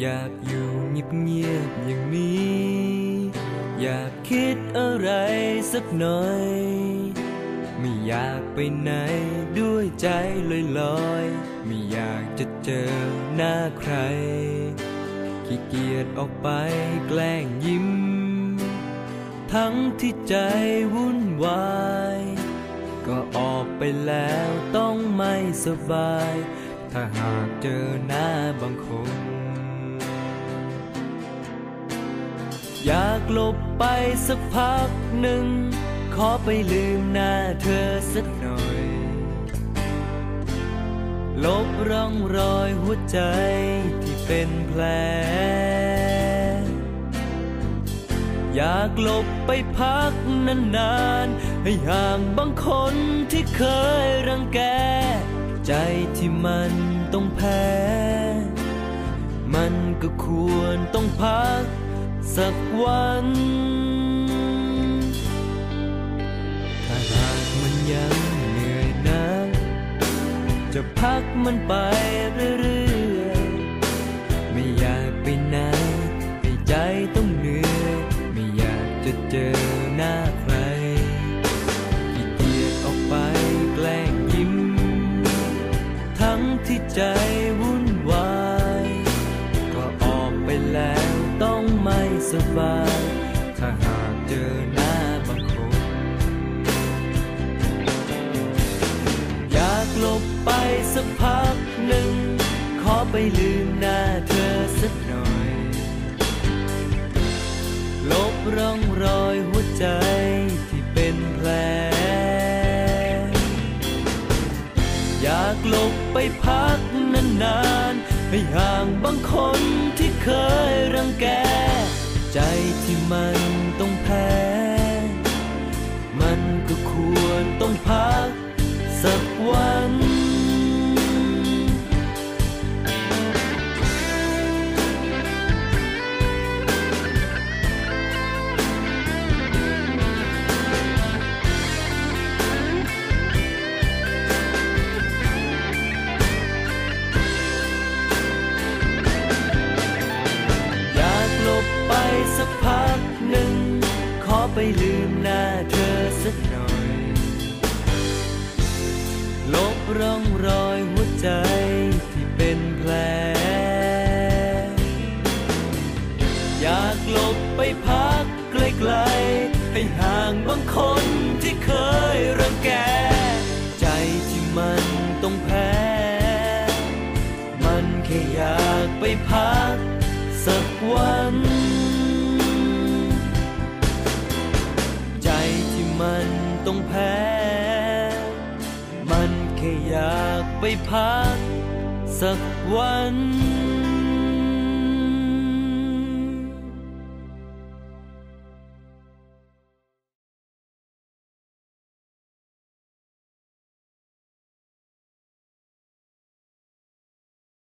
อยากอยู่เงียบๆอย่างนี้ อยากคิดอะไรสักหน่อย ไม่อยากไปไหนด้วยใจลอยๆ ไม่อยากจะเจอหน้าใคร ขี้เกียจออกไปแกล้งยิ้ม ทั้งที่ใจวุ่นวาย ก็ออกไปแล้วต้องไม่สบาย ถ้าหากเจอหน้าบางคน อยากหลบไปสักพักหนึ่ง ขอไปลืมหน้าเธอสักหน่อย ลบร่องรอยหัวใจที่เป็นแผล อยากหลบไปพักนานๆ ให้ห่างบางคนที่เคยรังแก ใจที่มันต้องแพ้ มันก็ควรต้องพัก สักวัน ถ้าหากมันยังเหนื่อยนะจะพักมันไปเรื่อยๆ ไม่อยากไปไหนให้ใจต้องเหนื่อย ไม่อยากจะเจอหน้าใครขี้เกียจออกไปแกล้งยิ้ม ทั้งที่ใจวุ่นว ต้องไม่สบาย ถ้าหากเจอหน้าบางคน อยากหลบไปสักพักหนึ่ง ขอไปลืมหน้าเธอสักหน่อย ลบร่องรอยหัวใจที่เป็นแผล อยากหลบไปพักนานๆให้ห่างบางคนที่ สักพักหนึ่ง ขอไปลืมหน้าเธอสักหน่อย ลบร่องรอยหัวใจที่เป็นแผล อยากหลบไปพักไกลๆ ให้ห่างบางคนที่เคยรังแก ใจที่มันต้องแพ้ มันแค่อยากไปพักสักวัน มันต้องแพ้ มันแค่อยากไปพักสักวัน